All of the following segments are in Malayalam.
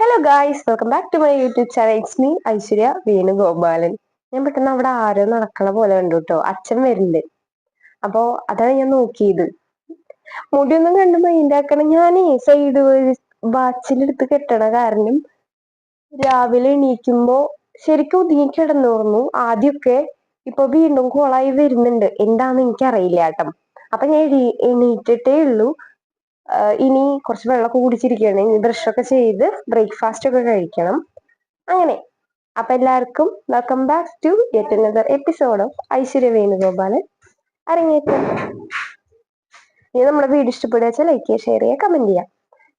Hello guys welcome back to my YouTube channel it's me Aishwarya Venugopalan ഞാൻ പെട്ടെന്ന് അവിടെ ആരോ നടക്കണ പോലെ കണ്ടു കേട്ടോ അച്ഛൻ വരുന്നുണ്ട്. അപ്പോ അതാണ് ഞാൻ നോക്കിയത്. മുടിയൊന്നും കണ്ട് മൈൻഡാക്കണം ഞാനേ സൈഡ് വാച്ചിലെടുത്ത് കെട്ടണ കാരണം രാവിലെ എണീക്കുമ്പോ ശരിക്കും ഒതുങ്ങി കിടന്നോർന്നു. ആദ്യമൊക്കെ ഇപ്പൊ വീണ്ടും കോളായി വരുന്നുണ്ട്. എന്താന്ന് എനിക്കറിയില്ല ഏട്ടം അപ്പൊ ഞാൻ എണീറ്റിട്ടേ ഉള്ളൂ. ഇനി കുറച്ച് വെള്ളമൊക്കെ കുടിച്ചിരിക്കുകയാണ്. ഇനി ബ്രഷൊക്കെ ചെയ്ത് ബ്രേക്ക്ഫാസ്റ്റ് ഒക്കെ കഴിക്കണം. അങ്ങനെ. അപ്പൊ എല്ലാവർക്കും welcome back to yet another episode of Aishwarya Venugopalan അരങ്ങേറ്റം. ഇനി നമ്മുടെ വീഡിയോ ഇഷ്ടപ്പെടുക വെച്ചാൽ ലൈക്ക് ചെയ്യുക ഷെയർ ചെയ്യുക കമന്റ് ചെയ്യുക.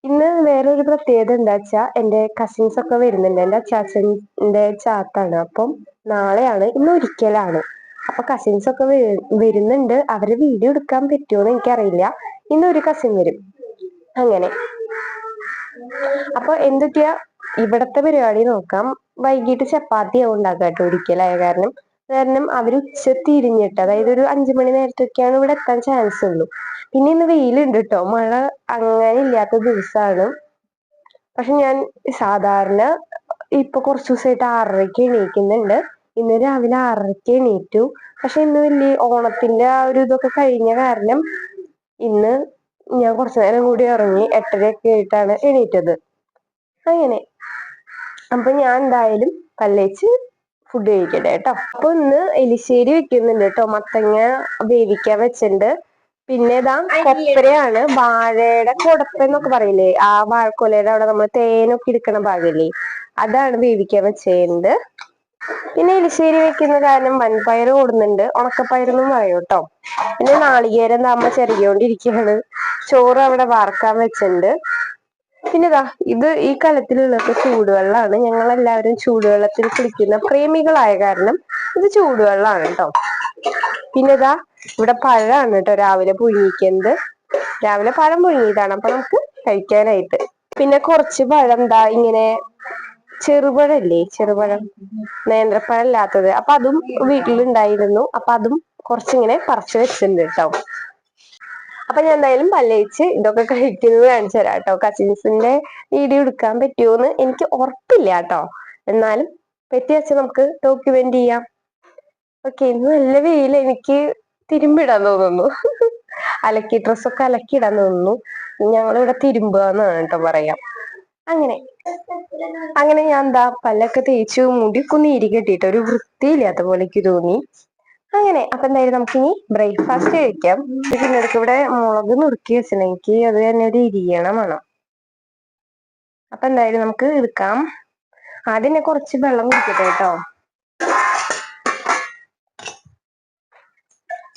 ഇന്ന് വേറൊരു പ്രത്യേകത എന്താ വെച്ചാൽ എന്റെ കസിൻസ് ഒക്കെ വരുന്നുണ്ട്. എന്റെ അച്ചാച്ചന്റെ ചാത്താണ്. അപ്പം നാളെയാണ് ഇന്ന് ഒരിക്കലാണ്. അപ്പൊ കസിൻസ് ഒക്കെ വരുന്നുണ്ട്. അവരെ വീഡിയോ എടുക്കാൻ പറ്റുമോ എന്ന് എനിക്കറിയില്ല. ഇന്ന് ഒരു കസിൻ വരും. അങ്ങനെ. അപ്പൊ എന്തൊക്കെയാ ഇവിടത്തെ പരിപാടി നോക്കാം. വൈകിട്ട് ചപ്പാത്തി ഉണ്ടാക്കുക കേട്ടോ ഒരിക്കലായ കാരണം. കാരണം അവർ ഉച്ചത്തിരിഞ്ഞിട്ട് അതായത് ഒരു അഞ്ചു മണി നേരത്തൊക്കെയാണ് ഇവിടെ എത്താൻ ചാൻസ് ഉള്ളൂ. പിന്നെ ഇന്ന് വെയിലുണ്ട് കേട്ടോ. മഴ അങ്ങനെ ഇല്ലാത്ത ദിവസമാണ് പക്ഷെ ഞാൻ സാധാരണ ഇപ്പൊ കുറച്ച് ദിവസമായിട്ട് ആറരയ്ക്ക് എണീക്കുന്നുണ്ട്. ഇന്ന് രാവിലെ ആറരയ്ക്ക് എണീറ്റു. പക്ഷെ ഇന്ന് വലിയ ഓണത്തിന്റെ ആ ഒരു ഇതൊക്കെ കഴിഞ്ഞ കാരണം ഇന്ന് ഞാൻ കുറച്ച് നേരം കൂടി ഇറങ്ങി എട്ടരയൊക്കെ ആയിട്ടാണ് എണീറ്റത്. അങ്ങനെ. അപ്പൊ ഞാൻ എന്തായാലും പല്ലേച്ച് ഫുഡ് കഴിക്കട്ടെ കേട്ടോ. അപ്പൊ ഇന്ന് എലിശ്ശേരി വെക്കുന്നുണ്ട് കേട്ടോ. മത്തങ്ങ വേവിക്കാൻ വെച്ചിട്ടുണ്ട്. പിന്നെ ഇതാ കൊപ്പരയാണ് വാഴയുടെ കൊടപ്പെന്നൊക്കെ പറയില്ലേ? ആ വാഴക്കൊലയുടെ അവിടെ നമ്മൾ തേനൊക്കെ എടുക്കണ ഭാഗമില്ലേ അതാണ് വേവിക്കാൻ വെച്ചിട്ടുണ്ട് പിന്നെ എലിശ്ശേരി വെക്കുന്ന കാരണം വൻപയർ കൂടുന്നുണ്ട്. ഉണക്കപ്പയറെന്നും പറയും കേട്ടോ പിന്നെ നാളികേരം അമ്മ ചെറിയോണ്ടിരിക്കുകയാണ് ചോറ് അവിടെ വാർക്കാൻ വെച്ചിട്ടുണ്ട്. പിന്നെ ഇതാ ഇത് ഈ കലത്തിലുള്ളൊക്കെ ചൂടുവെള്ളമാണ്. ഞങ്ങൾ എല്ലാവരും ചൂടുവെള്ളത്തിൽ കുളിക്കുന്ന പ്രേമികളായ കാരണം ഇത് ചൂടുവെള്ളമാണ് കേട്ടോ പിന്നെ ഇതാ ഇവിടെ പഴമാണ് കേട്ടോ രാവിലെ പുഴുങ്ങിക്കുന്നത്. രാവിലെ പഴം പുഴുങ്ങിയതാണ്. അപ്പൊ നമുക്ക് കഴിക്കാനായിട്ട്. പിന്നെ കുറച്ച് പഴം എന്താ ഇങ്ങനെ ചെറുപഴല്ലേ? ചെറുപഴം. നേന്ത്രപ്പഴം ഇല്ലാത്തത് അപ്പൊ അതും വീട്ടിലുണ്ടായിരുന്നു. അപ്പൊ അതും കുറച്ചിങ്ങനെ പറിച്ചു വെച്ചിട്ടുണ്ട് കേട്ടോ അപ്പൊ ഞാൻ എന്തായാലും പല്ലയിച്ച് ഇതൊക്കെ കഴിക്കുന്നത് കാണിച്ചു തരാം കേട്ടോ കസിൻസിന്റെ വീഡിയോ എടുക്കാൻ പറ്റുമോന്ന് എനിക്ക് ഉറപ്പില്ല കേട്ടോ എന്നാലും പറ്റി വെച്ച് നമുക്ക് ഡോക്യുമെന്റ് ചെയ്യാം. ഓക്കെ ഇന്ന് നല്ല വെയിൽ എനിക്ക് തിരുമ്പിടാൻ തോന്നുന്നു. അലക്കി ഡ്രസ്സൊക്കെ അലക്കിയിടാൻ തോന്നുന്നു. ഞങ്ങളിവിടെ തിരുമ്പുക എന്നാണ് കേട്ടോ പറയാം. അങ്ങനെ. അങ്ങനെ ഞാൻ എന്താ പല്ലൊക്കെ തേച്ചു മുടി കുന്നി ഇരി കെട്ടിയിട്ട് ഒരു വൃത്തിയില്ലാത്ത എനിക്ക് തോന്നി. അങ്ങനെ അപ്പൊ എന്തായാലും നമുക്കിനി ബ്രേക്ക്ഫാസ്റ്റ് കഴിക്കാം. പിന്നെ ഇവിടെ മുളക് നുറുക്കി വെച്ചിട്ടുണ്ട് എനിക്ക് അത് തന്നെ ഒരു ഇരിയണം വേണം. അപ്പൊ എന്തായാലും നമുക്ക് എടുക്കാം. ആദ്യം കുറച്ച് വെള്ളം കുടിക്കട്ടെ കേട്ടോ.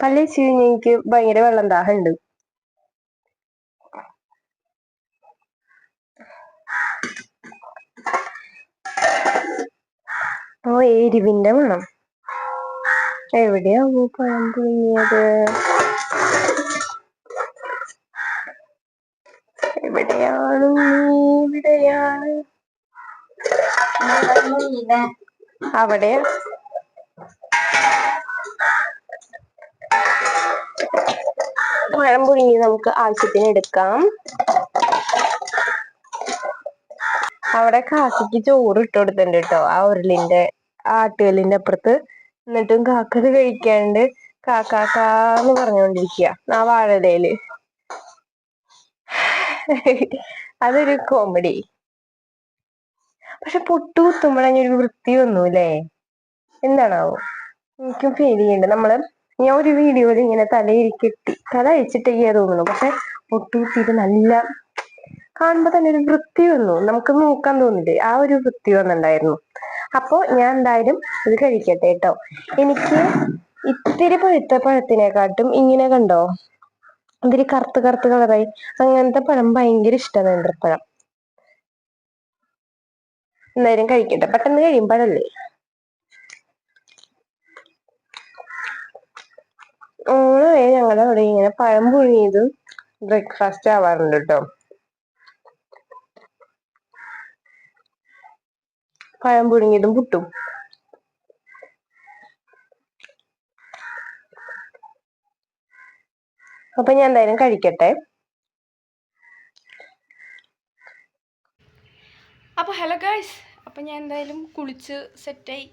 പല്ല് വെച്ച് കഴിഞ്ഞാൽ എനിക്ക് ഭയങ്കര വെള്ളം ദാഹമുണ്ട് ഓ എരിവിന്റെ മണം. എവിടെയാ പഴം പുഴുങ്ങിയത്? എവിടെയാണ് എവിടെയാണ്? അവിടെ പഴം പുഴുങ്ങി നമുക്ക് ആവശ്യത്തിന് എടുക്കാം. അവിടെ കാക്കിക്ക് ചോറ് ഇട്ട് കൊടുത്തിട്ടുണ്ട് കേട്ടോ ആ ഉരുളിന്റെ ആട്ടുകല്ലിന്റെ അപ്പുറത്ത് എന്നിട്ടും കാക്കത് കഴിക്കാണ്ട് കാക്കാക്കാന്ന് പറഞ്ഞുകൊണ്ടിരിക്കുക ആ വാഴയിലയിൽ അതൊരു കോമഡി പക്ഷെ പൊട്ടു കുത്തുമ്പോഴേ ഒരു വൃത്തി വന്നൂല്ലേ എന്താണാവോ? എനിക്കും ഫീൽ ചെയ്യുന്നുണ്ട് നമ്മൾ ഞാൻ ഒരു വീഡിയോയിൽ ഇങ്ങനെ തലയിരിക്കെട്ടി തല അഴിച്ചിട്ടേ തോന്നുന്നു. പക്ഷെ പൊട്ടു കുത്തിയിട്ട് നല്ല കാണുമ്പോ തന്നെ ഒരു വൃത്തി വന്നു. നമുക്ക് നോക്കാൻ തോന്നില്ലേ? ആ ഒരു വൃത്തി വന്നിണ്ടായിരുന്നു. അപ്പോ ഞാൻ എന്തായാലും ഇത് കഴിക്കട്ടെ കേട്ടോ എനിക്ക് ഇത്തിരി പഴുത്ത പഴത്തിനെക്കാട്ടും ഇങ്ങനെ കണ്ടോ? ഇത്തിരി കറുത്ത് കറുത്ത് കളറായി. അങ്ങനത്തെ പഴം ഭയങ്കര ഇഷ്ടമാണ് നേന്ത്രപ്പഴം. എന്തായാലും കഴിക്കട്ടെ. പെട്ടെന്ന് കഴിയുമ്പോഴല്ലേ? ഓണമേ ഞങ്ങളുടെ അവിടെ ഇങ്ങനെ പഴം പുഴുങ്ങിയതും ബ്രേക്ക്ഫാസ്റ്റ് ആവാറുണ്ട് കേട്ടോ പഴം പുഴുങ്ങിയതും പുട്ടും അപ്പൊ ഞാൻ എന്തായാലും കഴിക്കട്ടെ. അപ്പൊ ഹലോ ഗായ്സ് അപ്പൊ ഞാൻ എന്തായാലും കുളിച്ച് സെറ്റായി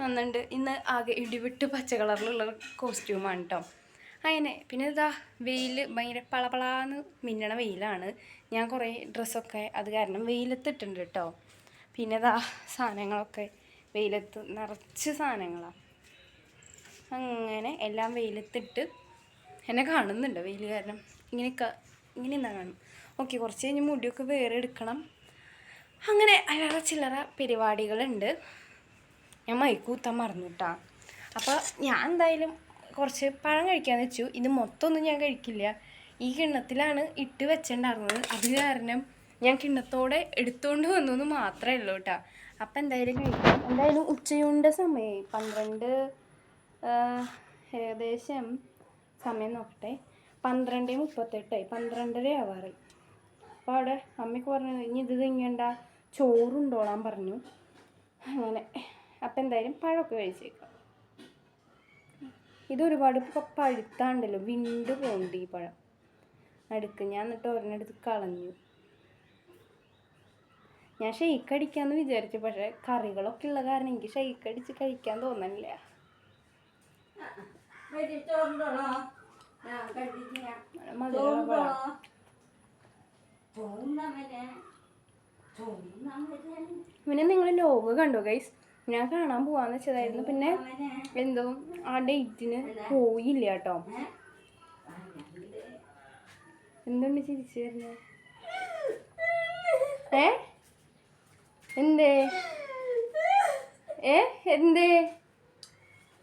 വന്നിട്ടുണ്ട് ഇന്ന് ആകെ ഇടിവിട്ട് പച്ച കളറിലുള്ള കോസ്റ്റ്യൂമാണ് കേട്ടോ അങ്ങനെ പിന്നെ ഇതാ വെയിൽ ഭയങ്കര പളപളാന്ന് മിന്നണ വെയിലാണ്. ഞാൻ കുറേ ഡ്രസ്സൊക്കെ അത് കാരണം വെയിലത്തിട്ടുണ്ട് കേട്ടോ പിന്നെ ഇതാ സാധനങ്ങളൊക്കെ വെയിലത്ത് നിറച്ച് സാധനങ്ങളാണ് അങ്ങനെ എല്ലാം വെയിലത്തിട്ട് എന്നെ കാണുന്നുണ്ട് വെയിൽ കാരണം. ഇങ്ങനെ ഇങ്ങനെ എന്താ കാണും ഓക്കെ കുറച്ച് കഴിഞ്ഞ് മുടിയൊക്കെ വേറെ എടുക്കണം അങ്ങനെ അയാളെ ചില്ലറ പരിപാടികളുണ്ട്. ഞാൻ മൈക്കൂത്താൻ മറന്നു അപ്പോൾ ഞാൻ എന്തായാലും കുറച്ച് പഴം കഴിക്കാന്ന് വെച്ചു. ഇത് മൊത്തമൊന്നും ഞാൻ കഴിക്കില്ല. ഈ കിണ്ണത്തിലാണ് ഇട്ട് വെച്ചിട്ടുണ്ടായിരുന്നത് അത് കാരണം ഞാൻ കിണ്ണത്തോടെ എടുത്തുകൊണ്ട് വന്നു എന്ന് മാത്രമേ ഉള്ളൂ കേട്ടോ അപ്പം എന്തായാലും കഴിക്കാം. എന്തായാലും ഉച്ചയൂണിന്റെ സമയമായി പന്ത്രണ്ട് ഏകദേശം സമയം നോക്കട്ടെ. പന്ത്രണ്ട് മുപ്പത്തെട്ടായി. പന്ത്രണ്ടര ആവാറ്. അപ്പോൾ അവിടെ അമ്മയ്ക്ക് പറഞ്ഞു ഇനി ഇത് തിങ്ങണ്ട ചോറുണ്ടോളാൻ പറഞ്ഞു. അങ്ങനെ. അപ്പം എന്തായാലും പഴമൊക്കെ കഴിച്ചേക്കാം. ഇത് ഒരുപാട് പഴുത്താണ്ടല്ലോ. വിണ്ട് പോണ്ട് ഈ പഴം. അടുക്ക്. ഞാൻ എന്നിട്ട് ഒരെണ്ണെടുത്ത് കളഞ്ഞു. ഞാൻ ഷെയ്ക്ക് അടിക്കാന്ന് വിചാരിച്ചു. പക്ഷേ കറികളൊക്കെ ഉള്ള കാരണം എനിക്ക് ഷെയ്ക്ക് അടിച്ച് കഴിക്കാൻ തോന്നണില്ല. പിന്നെ നിങ്ങൾ ലോഗ് കണ്ടു ഗൈസ് ഞാൻ കാണാൻ പോവാന്ന് വെച്ചതായിരുന്നു. പിന്നെ എന്തോ ആ ഡേറ്റിന് പോയില്ല കേട്ടോ. എന്തുണ്ട് ചിരിച്ചു വരുന്നത്? ഏ? എന്തേ? ഏ? എന്തേ?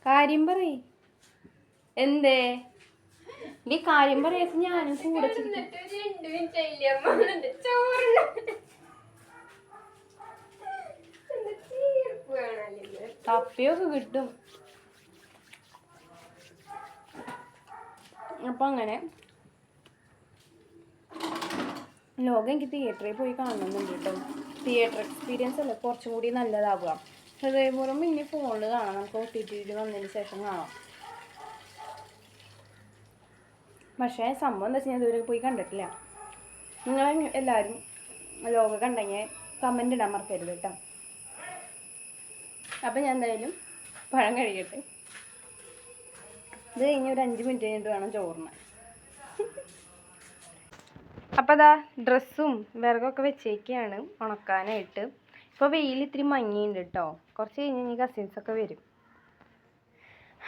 കാര്യം പറയ്. എന്തേ? നീ കാര്യം പറയാ. ഞാനും കൂടെ തപ്പിയൊക്കെ കിട്ടും. അപ്പൊ അങ്ങനെ ലോകം എനിക്ക് തിയേറ്ററിൽ പോയി കാണുന്നുണ്ട് കേട്ടോ തിയേറ്റർ എക്സ്പീരിയൻസ് അല്ലേ? കുറച്ചും കൂടി നല്ലതാവുക. ഹൃദയപൂർവം ഇനി ഫോണിൽ കാണാം. നമുക്ക് ഒ ടി ടിയിൽ വന്നതിന് ശേഷം കാണാം. പക്ഷേ സംഭവം എന്താ വെച്ചാൽ ഞാൻ ഇതുവരെ പോയി കണ്ടിട്ടില്ല. നിങ്ങൾ എല്ലാവരും ലോകം കണ്ടെങ്കിൽ കമന്റ് ഇടാൻ മറക്കരുത് കേട്ടോ അപ്പം ഞാൻ എന്തായാലും പഴം കഴിക്കട്ടെ ഇത് കഴിഞ്ഞ് ഒരു അഞ്ച് മിനിറ്റ് കഴിഞ്ഞിട്ട് വേണം ചോറിന്. അപ്പോൾ അതാ ഡ്രസ്സും വിറകൊക്കെ വെച്ചേക്കാണ് ഉണക്കാനായിട്ട്. ഇപ്പോൾ വെയിൽ ഇത്തിരി മങ്ങിയുണ്ട് കേട്ടോ കുറച്ച് കഴിഞ്ഞ് ഇനി കസിൻസൊക്കെ വരും.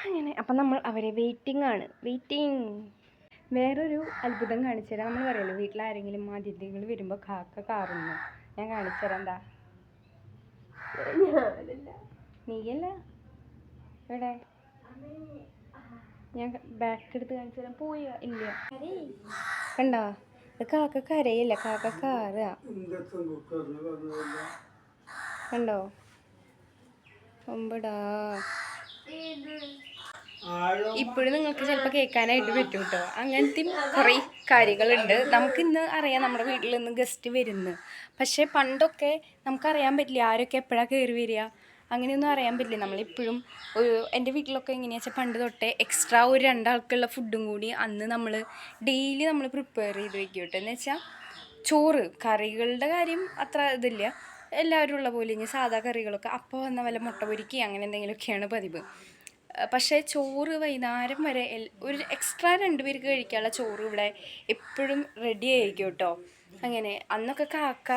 അങ്ങനെ അപ്പം നമ്മൾ അവരെ വെയിറ്റിംഗ് ആണ്. വെയിറ്റിംഗ് വേറൊരു അത്ഭുതം കാണിച്ചു തരാം നമ്മൾ പറയല്ലോ വീട്ടിലാരെങ്കിലും അതിഥികൾ വരുമ്പോൾ കാക്ക കാറുന്നു. ഞാൻ കാണിച്ചു തരാം എന്താ നീയല്ല? എവിടെ? ഞാൻ ബാക്ക് എടുത്ത് കാണിച്ചു തരാം പോയി? ഇല്ല. കണ്ടോ? ഇത് കാക്ക കരയില്ല കാക്ക ഒമ്പടാ ഇപ്പോഴും നിങ്ങൾക്ക് ചിലപ്പോൾ കേൾക്കാനായിട്ട് പറ്റും കേട്ടോ അങ്ങനത്തെ കുറേ കാര്യങ്ങളുണ്ട്. നമുക്ക് ഇന്ന് അറിയാം നമ്മുടെ വീട്ടിൽ നിന്ന് ഗസ്റ്റ് വരുന്നു. പക്ഷേ പണ്ടൊക്കെ നമുക്കറിയാൻ പറ്റില്ല ആരൊക്കെ എപ്പോഴാണ് കയറി വരിക. അങ്ങനെയൊന്നും അറിയാൻ പറ്റില്ല. നമ്മളിപ്പോഴും ഒരു എന്റെ വീട്ടിലൊക്കെ എങ്ങനെയാ വെച്ചാൽ പണ്ട് തൊട്ടേ എക്സ്ട്രാ ഒരു രണ്ടാൾക്കുള്ള ഫുഡും കൂടി അന്ന് നമ്മൾ ഡെയിലി നമ്മൾ പ്രിപ്പയർ ചെയ്ത് വെക്കും കേട്ടോ എന്ന് വെച്ചാൽ ചോറ് കറികളുടെ കാര്യം അത്ര ഇതില്ല. എല്ലാവരും ഉള്ള പോലെ ഇനി സാധാ കറികളൊക്കെ അപ്പോൾ വന്ന വല്ല മുട്ട പൊരിക്കുക അങ്ങനെ എന്തെങ്കിലുമൊക്കെയാണ് പതിവ്. പക്ഷേ ചോറ് വൈകുന്നേരം വരെ ഒരു എക്സ്ട്രാ രണ്ടുപേർക്ക് കഴിക്കാനുള്ള ചോറ് ഇവിടെ എപ്പോഴും റെഡി ആയിരിക്കും കേട്ടോ അങ്ങനെ അന്നൊക്കെ കാക്ക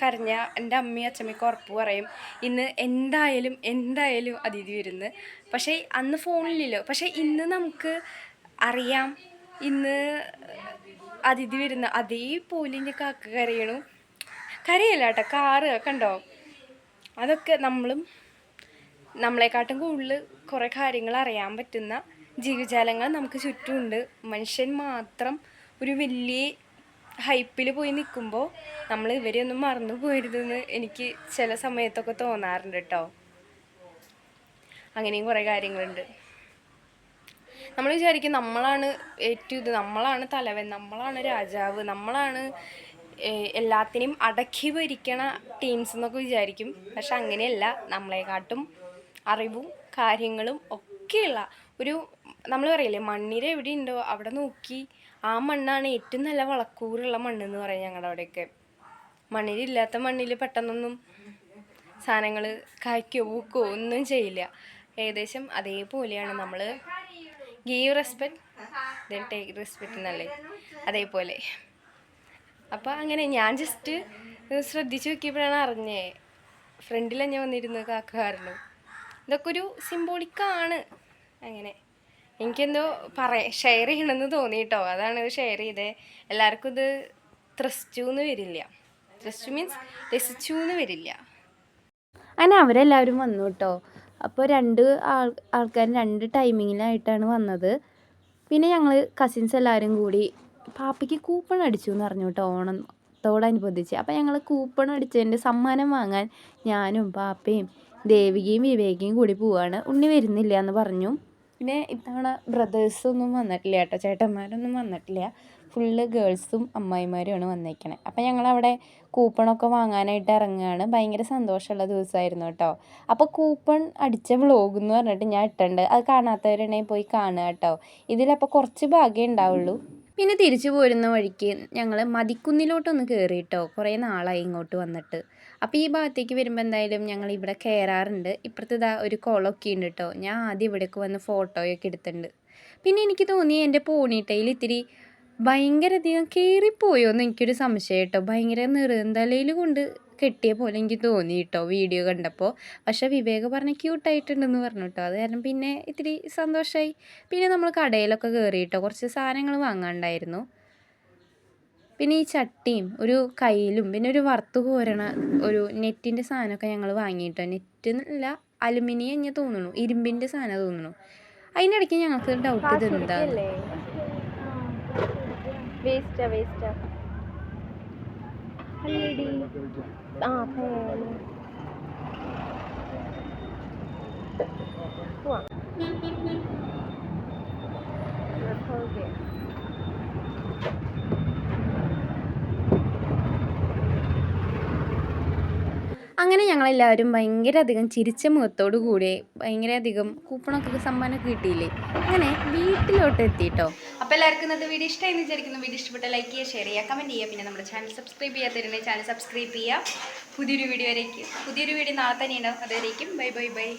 കരഞ്ഞ എന്റെ അമ്മയും അച്ഛമ്മയ്ക്ക് ഉറപ്പ് പറയും ഇന്ന് എന്തായാലും എന്തായാലും അതിഥി വരുന്ന്. പക്ഷേ അന്ന് ഫോണിലില്ലല്ലോ പക്ഷേ ഇന്ന് നമുക്ക് അറിയാം ഇന്ന് അതിഥി വരുന്ന അതേപോലെ ഇനി കാക്ക കരയണു. കരയല്ല കേട്ടോ കാറ് കണ്ടോ അതൊക്കെ നമ്മളും നമ്മളെക്കാട്ടും കൂടുതൽ കുറേ കാര്യങ്ങൾ അറിയാൻ പറ്റുന്ന ജീവജാലങ്ങൾ നമുക്ക് ചുറ്റുമുണ്ട്. മനുഷ്യൻ മാത്രം ഒരു വലിയ ഹൈപ്പിൽ പോയി നിൽക്കുമ്പോൾ നമ്മൾ ഇവരെയൊന്നും മറന്നു പോയിരുതെന്ന് എനിക്ക് ചില സമയത്തൊക്കെ തോന്നാറുണ്ട് കേട്ടോ അങ്ങനെയും കുറേ കാര്യങ്ങളുണ്ട്. നമ്മൾ വിചാരിക്കും നമ്മളാണ് ഏറ്റവും ഇത് നമ്മളാണ് തലവൻ നമ്മളാണ് രാജാവ് നമ്മളാണ് എല്ലാത്തിനെയും അടക്കി ഭരിക്കണ ടീംസ് എന്നൊക്കെ വിചാരിക്കും. പക്ഷെ അങ്ങനെയല്ല നമ്മളെക്കാട്ടും അറിവും കാര്യങ്ങളും ഒക്കെയുള്ള ഒരു നമ്മൾ പറയില്ലേ മണ്ണിര എവിടെ ഉണ്ടോ അവിടെ നോക്കി. ആ മണ്ണാണ് ഏറ്റവും നല്ല വളക്കൂറുള്ള മണ്ണ് എന്ന് പറയും ഞങ്ങളുടെ അവിടെയൊക്കെ മണ്ണിരില്ലാത്ത മണ്ണിൽ പെട്ടെന്നൊന്നും സാധനങ്ങൾ കായ്ക്കോ പൂക്കോ ഒന്നും ചെയ്യില്ല. ഏകദേശം അതേപോലെയാണ് നമ്മൾ give respect then take respect എന്നല്ലേ? അതേപോലെ. അപ്പോൾ അങ്ങനെ ഞാൻ ജസ്റ്റ് ശ്രദ്ധിച്ചു നോക്കിയപ്പോഴാണ് അറിഞ്ഞേ ഫ്രണ്ടിലെ ഞാൻ വന്നിരുന്നത് കാക്കുകാരനും. ഇതൊക്കെ ഒരു സിംബോളിക്കാണ് അങ്ങനെ. എനിക്കെന്തോ പറയ ഷെയർ ചെയ്യണമെന്ന് തോന്നിയിട്ടോ. അതാണ് ഇത് ഷെയർ ചെയ്തത് എല്ലാവർക്കും ഇത് ത്രസ്റ്റു എന്ന് വരില്ല. ത്രസ്റ്റു മീൻസ് രസിച്ചു എന്ന് വരില്ല. അങ്ങനെ അവരെല്ലാവരും വന്നു കേട്ടോ. അപ്പോൾ രണ്ട് ആൾ ആൾക്കാർ രണ്ട് ടൈമിങ്ങിലായിട്ടാണ് വന്നത്. പിന്നെ ഞങ്ങൾ കസിൻസ് എല്ലാവരും കൂടി പാപ്പയ്ക്ക് കൂപ്പൺ അടിച്ചു എന്ന് പറഞ്ഞു കേട്ടോ ഓണത്തോടനുബന്ധിച്ച്. അപ്പോൾ ഞങ്ങൾ കൂപ്പൺ അടിച്ചതിന്റെ സമ്മാനം വാങ്ങാൻ ഞാനും പാപ്പയും ദേവികയും വിവേകയും കൂടി പോവാണ്. ഉണ്ണി വരുന്നില്ല എന്ന് പറഞ്ഞു. പിന്നെ ഇത്തവണ ബ്രദേഴ്സൊന്നും വന്നിട്ടില്ല കേട്ടോ. ചേട്ടന്മാരൊന്നും വന്നിട്ടില്ല. ഫുള്ള് ഗേൾസും അമ്മായിമാരുമാണ് വന്നേക്കണേ. അപ്പം ഞങ്ങളവിടെ കൂപ്പണൊക്കെ വാങ്ങാനായിട്ട് ഇറങ്ങുകയാണ് ഭയങ്കര സന്തോഷമുള്ള ദിവസമായിരുന്നു കേട്ടോ. അപ്പോൾ കൂപ്പൺ അടിച്ച വ്ളോഗ് എന്ന് പറഞ്ഞിട്ട് ഞാൻ ഇട്ടുണ്ട് അത് കാണാത്തവരുണ്ടെങ്കിൽ പോയി കാണുക കേട്ടോ. ഇതിലപ്പോൾ കുറച്ച് ഭാഗ്യമേ ഉണ്ടാവുള്ളൂ. പിന്നെ തിരിച്ചു പോരുന്ന വഴിക്ക് ഞങ്ങൾ മതിക്കുന്നിലോട്ടൊന്ന് കയറി കേട്ടോ. കുറേ നാളായി ഇങ്ങോട്ട് വന്നിട്ട്. അപ്പോൾ ഈ ഭാഗത്തേക്ക് വരുമ്പോൾ എന്തായാലും ഞങ്ങൾ ഇവിടെ കയറാറുണ്ട് ഇപ്പുറത്ത് ഒരു കുളമൊക്കെ ഉണ്ട് കേട്ടോ ഞാൻ ആദ്യം ഇവിടേക്ക് വന്ന് ഫോട്ടോയൊക്കെ എടുത്തിട്ടുണ്ട്. പിന്നെ എനിക്ക് തോന്നി എന്റെ പോണിട്ടയിൽ ഇത്തിരി ഭയങ്കര അധികം കയറിപ്പോയോ എന്ന് എനിക്കൊരു സംശയം കേട്ടോ ഭയങ്കര നിറന്തലയിൽ കൊണ്ട് കെട്ടിയ പോലെ എനിക്ക് തോന്നി കേട്ടോ വീഡിയോ കണ്ടപ്പോൾ പക്ഷെ വിവേക് പറഞ്ഞ ക്യൂട്ടായിട്ടുണ്ടെന്ന് പറഞ്ഞു കേട്ടോ അത് കാരണം പിന്നെ ഇത്തിരി സന്തോഷമായി പിന്നെ നമ്മൾ കടയിലൊക്കെ കയറി കേട്ടോ കുറച്ച് സാധനങ്ങൾ വാങ്ങാണ്ടായിരുന്നു. പിന്നെ ഈ ചട്ടിയും ഒരു കയ്യിലും പിന്നെ ഒരു വറുത്ത് കോരണ ഒരു നെറ്റിന്റെ സാധനമൊക്കെ ഞങ്ങൾ വാങ്ങിയിട്ടോ. നെറ്റ് എന്നല്ല അലുമിനിയം ഞാൻ തോന്നുന്നു. ഇരുമ്പിന്റെ സാധനം തോന്നുന്നു. അതിന്റെ ഇടയ്ക്ക് ഞങ്ങൾക്ക് ഡൗട്ട് ഇത് എന്താ വേസ്റ്റാ വേസ്റ്റാ. ആ അങ്ങനെ ഞങ്ങളെല്ലാവരും ഭയങ്കര അധികം ചിരിച്ച മുഖത്തോടു കൂടി ഭയങ്കര അധികം കൂപ്പണൊക്കെ സമ്മാനം കിട്ടിയില്ലേ? അങ്ങനെ വീട്ടിലോട്ട് എത്തിയിട്ടോ അപ്പോൾ എല്ലാവർക്കും ഇന്നത്തെ വീഡിയോ ഇഷ്ടമായി വിചാരിക്കുന്നു. വീഡിയോ ഇഷ്ടപ്പെട്ട ലൈക്ക് ചെയ്യുക ഷെയർ ചെയ്യുക കമന്റ് ചെയ്യുക. പിന്നെ നമ്മുടെ ചാനൽ സബ്സ്ക്രൈബ് ചെയ്യാത്തവരുണ്ടെങ്കിൽ ചാനൽ സബ്സ്ക്രൈബ് ചെയ്യുക. പുതിയൊരു വീഡിയോ വരേക്കും പുതിയൊരു വീഡിയോ നാളെ തന്നെ ഉണ്ടാവും അതുവരേക്കും. Bye bye bye